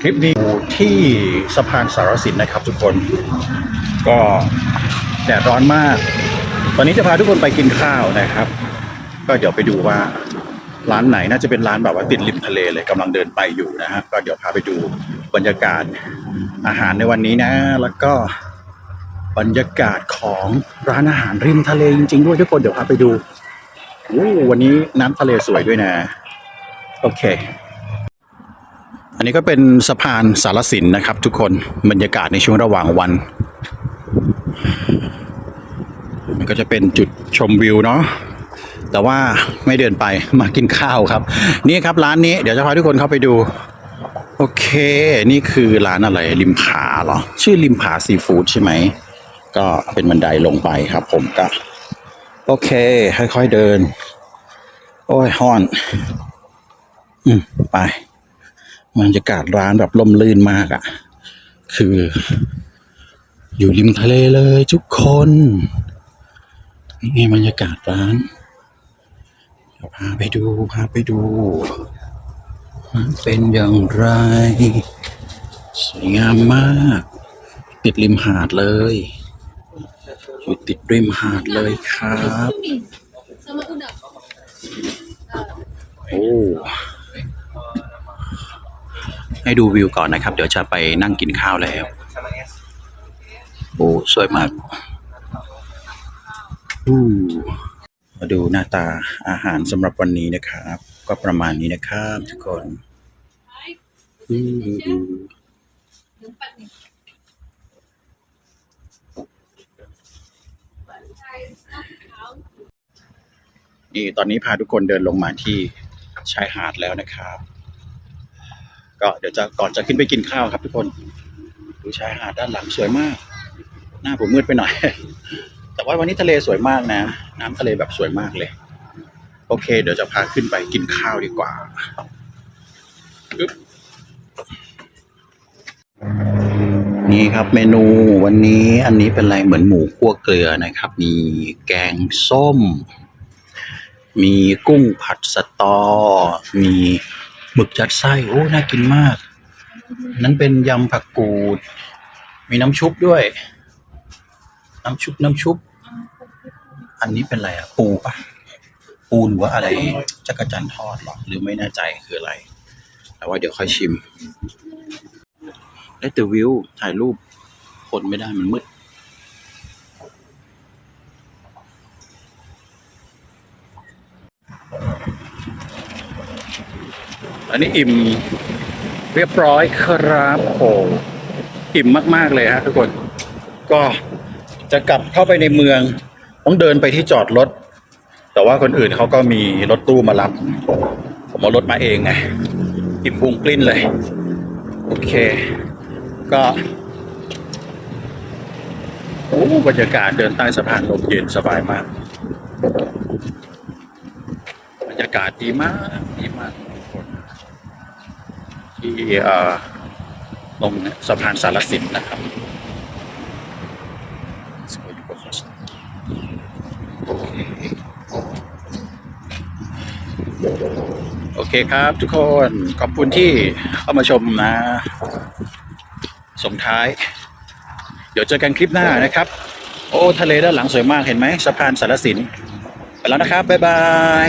คลิปนี้อยู่ที่สะพานสารสินนะครับ ทุกคน ก็แดดร้อนมาก ตอนนี้จะพาทุกคนไปกินข้าวนะครับ ก็เดี๋ยวไปดูว่าร้านไหนน่าจะเป็นร้านแบบว่าติดริมทะเลเลยกำลังเดินไปอยู่นะฮะก็เดี๋ยวพาไปดูบรรยากาศอาหารในวันนี้นะ แล้วก็บรรยากาศของร้านอาหารริมทะเลจริงๆด้วยทุกคนเดี๋ยวพาไปดูวันนี้น้ำทะเลสวยด้วยนะ โอเค อันนี้ก็เป็นสะพานสารสินนะครับ ทุกคนบรรยากาศในช่วงระหว่างวัน มันก็จะเป็นจุดชมวิวเนาะแต่ว่าไม่เดินไปมากินข้าวครับ นี่ครับร้านนี้เดี๋ยวจะพาทุกคนเข้าไปดู โอเค นี่คือร้านอะไรริมผาเหรอ ชื่อริมผาซีฟู้ดใช่ไหม ก็เป็นบันไดลงไปครับผมก็ โอเค ค่อยๆเดิน โอ้ยฮอน อืม ไป บรรยากาศร้านแบบลมลื่นมากอะ่ะ คือ อยู่ริมทะเลเลยทุกคนนี่ไงบรรยากาศร้านเดี๋ยวพาไปดูพาไปดูมันเป็นอย่างไร สวยงามมาก ติดริมหาดเลย อยู่ติดริมหาดเลยครับ sama udang. โอ้ ให้ดูวิวก่อนนะครับ เดี๋ยวจะไปนั่งกินข้าวแล้ว โอ้สวยมากอู้มาดูหน้าตาอาหารสำหรับวันนี้นะครับ ก็ประมาณนี้นะครับทุกคนอู้นี่ตอนนี้พาทุกคนเดินลงมาที่ชายหาดแล้วนะครับ ก็เดี๋ยวจะก่อนจะขึ้นไปกินข้าวครับทุกคนดูชายหาดด้านหลังสวยมาก หน้าผมมืดไปหน่อย แต่ว่าวันนี้ทะเลสวยมากนะ น้ำทะเลแบบสวยมากเลย โอเค เดี๋ยวจะพาขึ้นไปกินข้าวดีกว่าึนี่ครับเมนูวันนี้อันนี้เป็นอะไรเหมือนหมูคั่วเกลือนะครับ มีแกงส้ม มีกุ้งผัดสตอ มี หมึกยัดไส้โอ้น่ากินมาก นั้นเป็นยำผักกูด มีน้ำชุบด้วย น้ำชุบน้ำชุบ อันนี้เป็นอะไรอะปูปะปูหรือว่าอะไรจักรจันทอดหรอหรือไม่แน่ใจคืออะไร แต่ว่าเดี๋ยวค่อยชิม ได้แต่วิวถ่ายรูปคนไม่ได้มันมืด อันนี้อิ่มเรียบร้อยครับโอ้อิ่มมาก ๆ เลยฮะทุกคน ก็จะกลับเข้าไปในเมือง ต้องเดินไปที่จอดรถ แต่ว่าคนอื่นเขาก็มีรถตู้มารับ ผมเอารถมาเองไง อิ่มพุงกลิ้นเลย โอเค ก็โอ้บรรยากาศเดินใต้สะพานลมเย็นสบายมาก บรรยากาศดีมาก ดีมาก ที่ตรงสะพานสารสินนะครับโอเคครับทุกคนขอบคุณที่เข้ามาชมนะส่งท้าย เดี๋ยวเจอกันคลิปหน้านะครับ โอ้ ทะเลด้านหลังสวยมากเห็นไหมสะพานสารสินไปแล้วนะครับ บ๊ายบาย